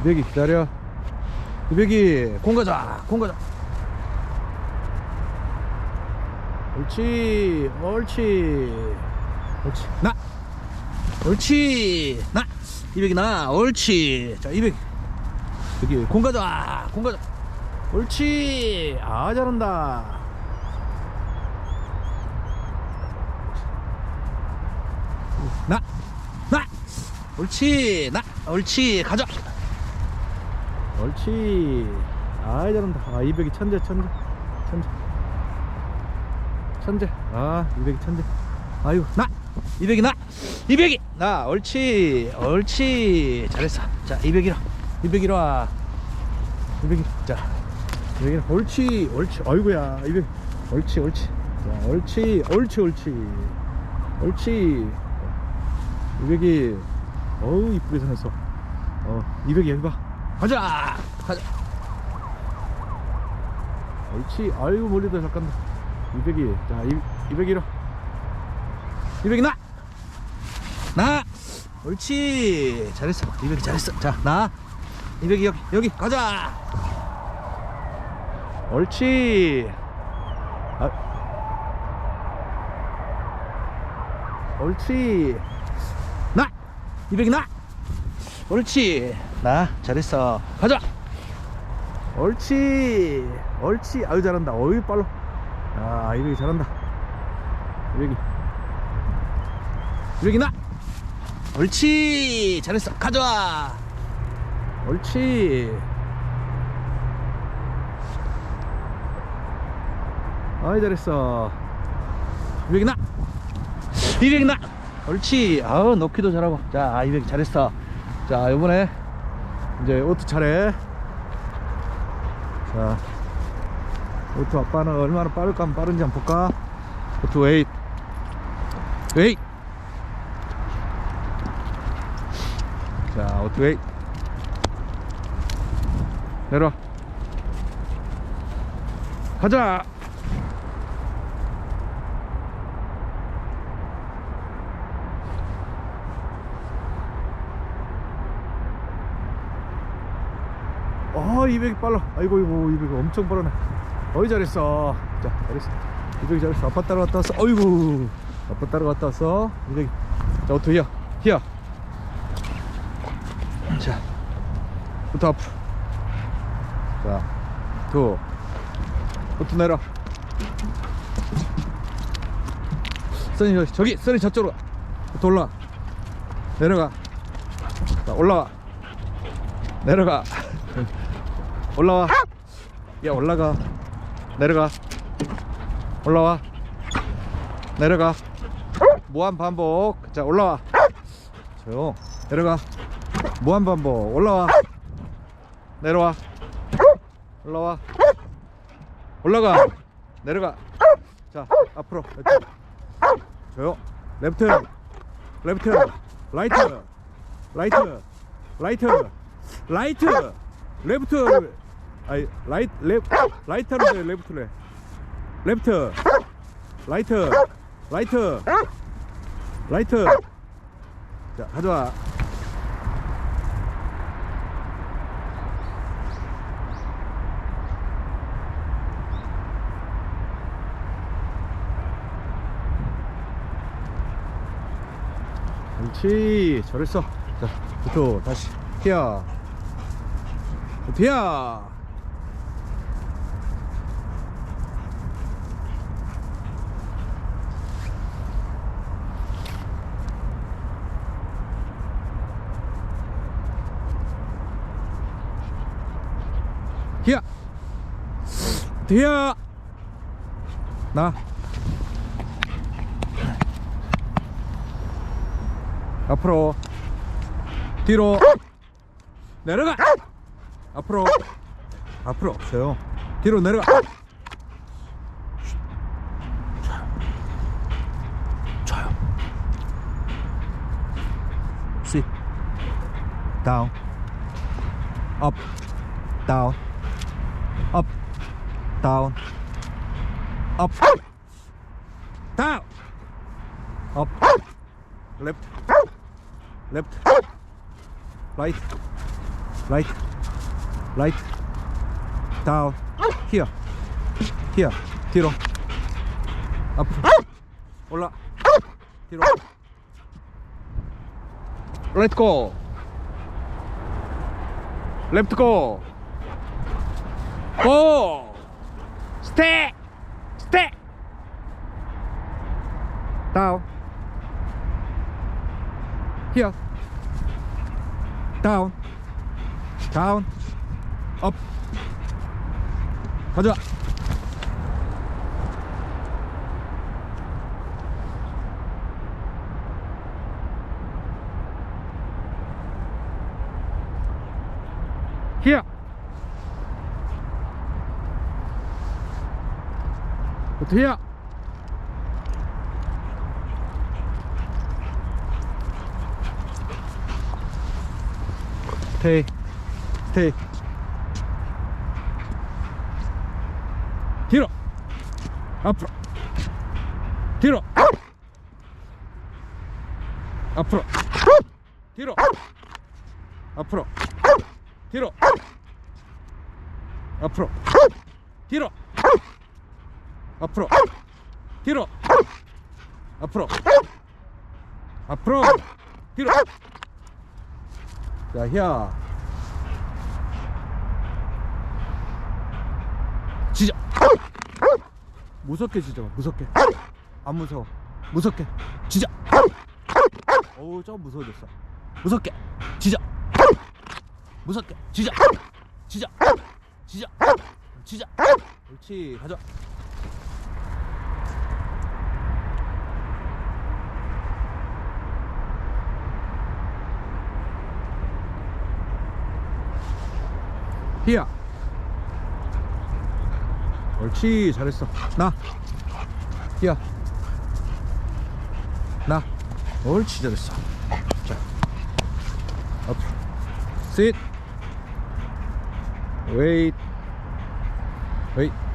이백이 기다려. 이백이 공 가자 공 가자. 옳지 옳지 옳지. 나 옳지 나. 이백이 나 옳지. 자 이백. 여기 공 가자 공 가자. 옳지. 아 잘한다. 나 나. 옳지 나 옳지. 가자 옳지. 아 잘한다 아 이백이 천재 천재 천재. 천재. 아 이백이 천재. 아유 나! 이백이 나! 이백이! 나 옳지 옳지. 잘했어. 자 이백이라 이백이라 와. 이백이 자 이백이라 옳지 옳지. 아이고야 이백. 옳지 옳지. 자 옳지 옳지 옳지. 옳지. 이백이. 어우 이쁘게 생겼어. 어 이백이 여기 봐 가자! 가자. 옳지. 아이고 멀리도 잘 간다 이백이. 자 이, 이백이로. 이백이 나! 나! 옳지. 잘했어. 이백이 잘했어. 자나! 이백이 여기 여기. 가자! 옳지. 아. 옳지. 나! 이백이 나 옳지. 나 잘했어. 가자. 옳지. 옳지. 아유 잘한다. 어유 빨라. 아 이백이 잘한다. 이백이. 이백이 나. 옳지. 잘했어. 가져와 옳지. 아이 잘했어. 이백이 나. 이백이 나. 옳지. 아우 넣기도 잘하고. 자 이백이 잘했어 자 이번에 이제 오토 차례. 자 오토 아빠는 얼마나 빠를까 빠른지 한번 볼까? 오토 웨이 웨이 자 오토 웨이 내려와. 가자 어 200이 빨라. 아이고 이고 200이 엄청 빠르네. 어이 잘했어. 자 잘했어. 200이 잘했어. 아빠 따라갔다 왔어. 어이구 아빠 따라갔다 왔어. 200이. 자 오토 히어 히어 자 오토 앞으로. 자투 오토 내려. 써니 저기 써니 저쪽으로 가. 오토 올라가 내려가. 자 올라가 내려가 올라와. 야 올라가. 내려가. 올라와. 내려가. 무한 반복. 자 올라와. 조용. 내려가. 무한 반복. 올라와. 내려와. 올라와. 올라가. 내려가. 자 앞으로. 이렇게. 조용. 레프트. 레프트. 라이트. 라이트. 라이트. 라이트 레프트. 아니 라이트 레 라이트로 돼 레프트래 레프트. 라이트. 라이트. 라이트. 자 가져와. 그렇지 잘했어. 자 부터 다시. 히어 부터야! 히야 히야 나? 앞으로 뒤로 내려가 앞으로 앞으로 조용 뒤로 내려가 조용 sit down up down up down up down up left left right right right down here here 뒤로 앞으로 올라 뒤로 right go left go go stay stay down here down down Up 가자 to here 스테이 스테이 뒤로. 앞으로. 뒤로. 앞으로. 뒤로. 앞으로. 뒤로. 앞으로. 뒤로. 앞으로. 뒤로. 앞으로. 앞으로. 뒤로. 자, 야. 지져. 무섭게 지져. 무섭게. 안 무서워. 무섭게. 지져. 어우, 좀 무서워졌어. 무섭게. 지져. 무섭게. 지져. 지져. 지져. 지져. 옳지. 가자. 히야 옳지 잘했어. 나. 히야. 나. 옳지 잘했어. 자. 앞으로. Sit. Wait. Wait